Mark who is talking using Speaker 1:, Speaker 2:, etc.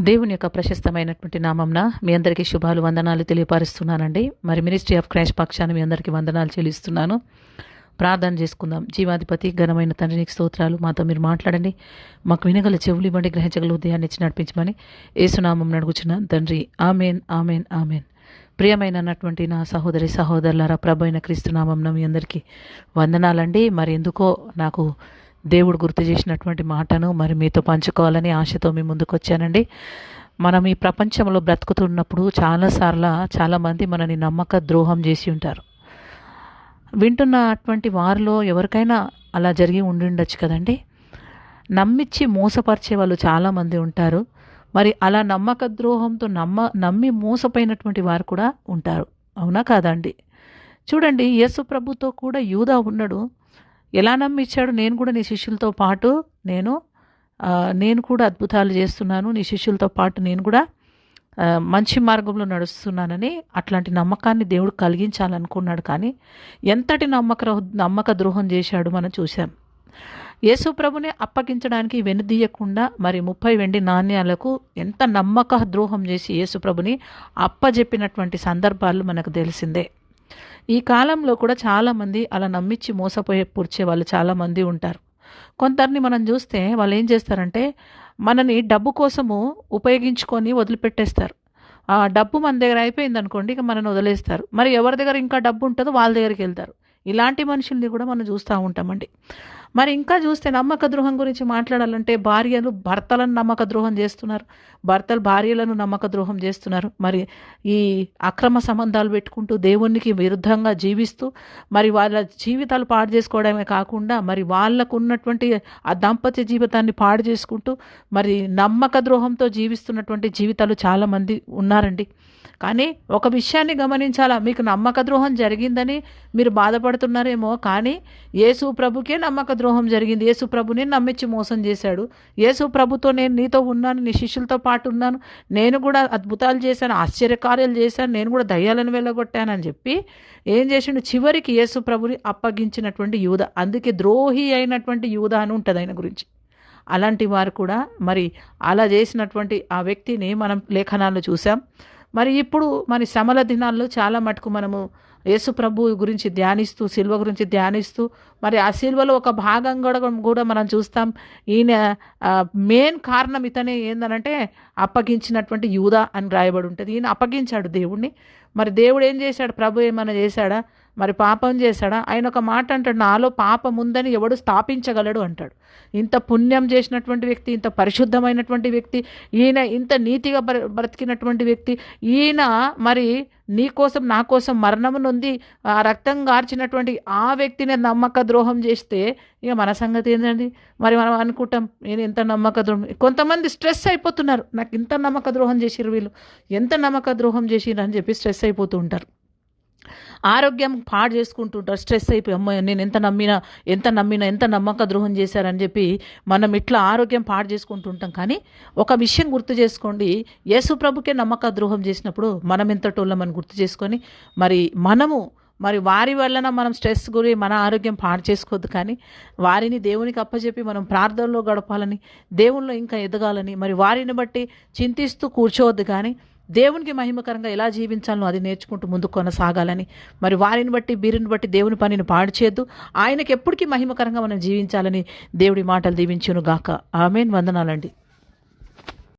Speaker 1: దేవుని యొక్క ప్రశస్తమైనటువంటి నామంన మీ అందరికీ శుభాలు వందనాలు తెలియపరుస్తున్నానండి. మరి మినిస్ట్రీ ఆఫ్ క్రైస్ట్ పక్షాన్ని మీ అందరికీ వందనాలు చెల్లిస్తున్నాను. ప్రార్థన చేసుకుందాం. జీవాధిపతి ఘనమైన తండ్రికి స్తోత్రాలు. మాతో మీరు మాట్లాడండి. మాకు వినగల చెవులు ఇవ్వండి. గ్రహించగల ఉదయాన్ని ఇచ్చి నడిపించమని ఏసునామం నడుగుచున్న తండ్రి. Amen amen amen. ప్రియమైన అన్నటువంటి నా సహోదరి సహోదరులారా ప్రభైన క్రీస్తునామం మీ అందరికీ వందనాలండి. మరి ఎందుకో నాకు దేవుడు గుర్తు చేసినటువంటి మాటను మరి మీతో పంచుకోవాలని ఆశతో మీ ముందుకు వచ్చానండి. మనం ఈ ప్రపంచంలో బ్రతుకుతున్నప్పుడు చాలాసార్లు చాలామంది మనని నమ్మక ద్రోహం చేసి ఉంటారు. వింటున్న అటువంటి వారిలో ఎవరికైనా అలా జరిగి ఉండుండొచ్చు కదండి. నమ్మిచ్చి మోసపరిచే వాళ్ళు చాలామంది ఉంటారు. మరి అలా నమ్మక ద్రోహంతో నమ్మ నమ్మి మోసపోయినటువంటి వారు కూడా ఉంటారు. అవునా కాదండి చూడండి యేసు ప్రభుతో కూడా యూదా ఉన్నాడు. ఎలా నమ్మిచ్చాడు నేను కూడా నీ శిష్యులతో పాటు నేను నేను కూడా అద్భుతాలు చేస్తున్నాను నీ శిష్యులతో పాటు నేను కూడా మంచి మార్గంలో నడుస్తున్నానని అట్లాంటి నమ్మకాన్ని దేవుడు కలిగించాలనుకున్నాడు కానీ ఎంతటి నమ్మక నమ్మక ద్రోహం చేశాడు మనం చూసాం యేసు ప్రభుని అప్పగించడానికి వెనుదీయకుండా మరి ముప్పై వెండి నాణ్యాలకు ఎంత నమ్మక ద్రోహం చేసి యేసు ప్రభుని అప్పజెప్పినటువంటి సందర్భాలు మనకు తెలిసిందే. ఈ కాలంలో కూడా చాలామంది అలా నమ్మించి మోసపోయే పూర్చే వాళ్ళు చాలామంది ఉంటారు. కొందరిని మనం చూస్తే వాళ్ళు ఏం చేస్తారంటే మనని డబ్బు కోసము ఉపయోగించుకొని వదిలిపెట్టేస్తారు. ఆ డబ్బు మన దగ్గర అయిపోయింది అనుకోండి ఇక మనని వదిలేస్తారు. మరి ఎవరి దగ్గర ఇంకా డబ్బు ఉంటుందో వాళ్ళ దగ్గరికి వెళ్తారు. ఇలాంటి మనుషుల్ని కూడా మనం చూస్తూ ఉంటామండి. మరి ఇంకా చూస్తే నమ్మక ద్రోహం గురించి మాట్లాడాలంటే భార్యలు భర్తలను నమ్మక ద్రోహం చేస్తున్నారు. భర్తలు భార్యలను నమ్మక ద్రోహం చేస్తున్నారు. మరి ఈ అక్రమ సంబంధాలు పెట్టుకుంటూ దేవునికి విరుద్ధంగా జీవిస్తూ మరి వాళ్ళ జీవితాలు పాడు చేసుకోవడమే కాకుండా మరి వాళ్ళకు ఉన్నటువంటి ఆ దాంపత్య జీవితాన్ని పాడు చేసుకుంటూ మరి నమ్మక ద్రోహంతో జీవిస్తున్నటువంటి జీవితాలు చాలామంది ఉన్నారండి. కానీ ఒక విషయాన్ని గమనించాలా? మీకు నమ్మక ద్రోహం జరిగిందని మీరు బాధపడుతున్నారేమో కానీ యేసు ప్రభుకే నమ్మక ద్రోహం జరిగింది. యేసు ప్రభుని నమ్మించి మోసం చేశాడు. యేసు ప్రభుతో నేను నీతో ఉన్నాను నీ శిష్యులతో పాటు ఉన్నాను నేను కూడా అద్భుతాలు చేశాను ఆశ్చర్యకార్యాలు చేశాను నేను కూడా దయ్యాలను వెళ్ళగొట్టానని చెప్పి ఏం చేసిండు? చివరికి యేసు ప్రభుని అప్పగించినటువంటి యూద అందుకే ద్రోహి అయినటువంటి యూద అని ఉంటుంది ఆయన గురించి. అలాంటి వారు కూడా మరి అలా చేసినటువంటి ఆ వ్యక్తిని మనం లేఖనాల్లో చూసాం మరి ఇప్పుడు మరి శ్రమల దినాల్లో చాలా మటుకు మనము యేసు ప్రభు గురించి ధ్యానిస్తూ శిల్వ గురించి ధ్యానిస్తూ మరి ఆ శిల్వలో ఒక భాగం కూడా కూడా మనం చూస్తాం. ఈయన మెయిన్ కారణం ఇతనే ఏందనంటే అప్పగించినటువంటి యూదా అని రాయబడి ఉంటుంది. ఈయన అప్పగించాడు దేవుణ్ణి. మరి దేవుడు ఏం చేశాడు? ప్రభు ఏమైనా చేశాడా? మరి పాపం చేశాడా? ఆయన ఒక మాట అంటాడు నాలో పాపం ఉందని ఎవడు స్థాపించగలడు అంటాడు. ఇంత పుణ్యం చేసినటువంటి వ్యక్తి ఇంత పరిశుద్ధమైనటువంటి వ్యక్తి ఈయన ఇంత నీతిగా బ్ర బ్రతికినటువంటి వ్యక్తి ఈయన మరి నీ కోసం నా కోసం మరణము నుండి ఆ రక్తం గార్చినటువంటి ఆ వ్యక్తిని నమ్మక ద్రోహం చేస్తే ఇక మన సంగతి ఏంటండి మరి మనం అనుకుంటాం నేను ఎంత నమ్మక ద్రోహం కొంతమంది స్ట్రెస్ అయిపోతున్నారు. నాకు ఇంత నమ్మక ద్రోహం చేసిరు వీళ్ళు. ఎంత నమ్మక ద్రోహం చేసిరు అని చెప్పి స్ట్రెస్ అయిపోతూ ఉంటారు. ఆరోగ్యం పాడు చేసుకుంటుంటారు స్ట్రెస్ అయిపోయి అమ్మ నేను ఎంత నమ్మినా ఎంత నమ్మినా ఎంత నమ్మక ద్రోహం చేశారని చెప్పి మనం ఇట్లా ఆరోగ్యం పాడు చేసుకుంటుంటాం. కానీ ఒక విషయం గుర్తు చేసుకోండి. యేసు ప్రభుకే నమ్మక ద్రోహం చేసినప్పుడు మనం ఎంతటోళ్ళమని గుర్తు చేసుకొని మరి మనము మరి వారి వలన మనం స్ట్రెస్ గురి మన ఆరోగ్యం పాడు చేసుకోవద్దు. కానీ వారిని దేవునికి అప్పచెప్పి మనం ప్రార్థనలో గడపాలని దేవుల్లో ఇంకా ఎదగాలని మరి వారిని బట్టి చింతిస్తూ కూర్చోవద్దు. కానీ దేవునికి మహిమకరంగా ఎలా జీవించాలనో అది నేర్చుకుంటూ ముందు కొనసాగాలని. మరి వారిని బట్టి వీరిని బట్టి దేవుని పనిని పాడు చేయొద్దు. ఆయనకి ఎప్పటికీ మహిమకరంగా మనం జీవించాలని దేవుడి మాటలు దీవించును గాక ఆమెన్. వందనాలండి.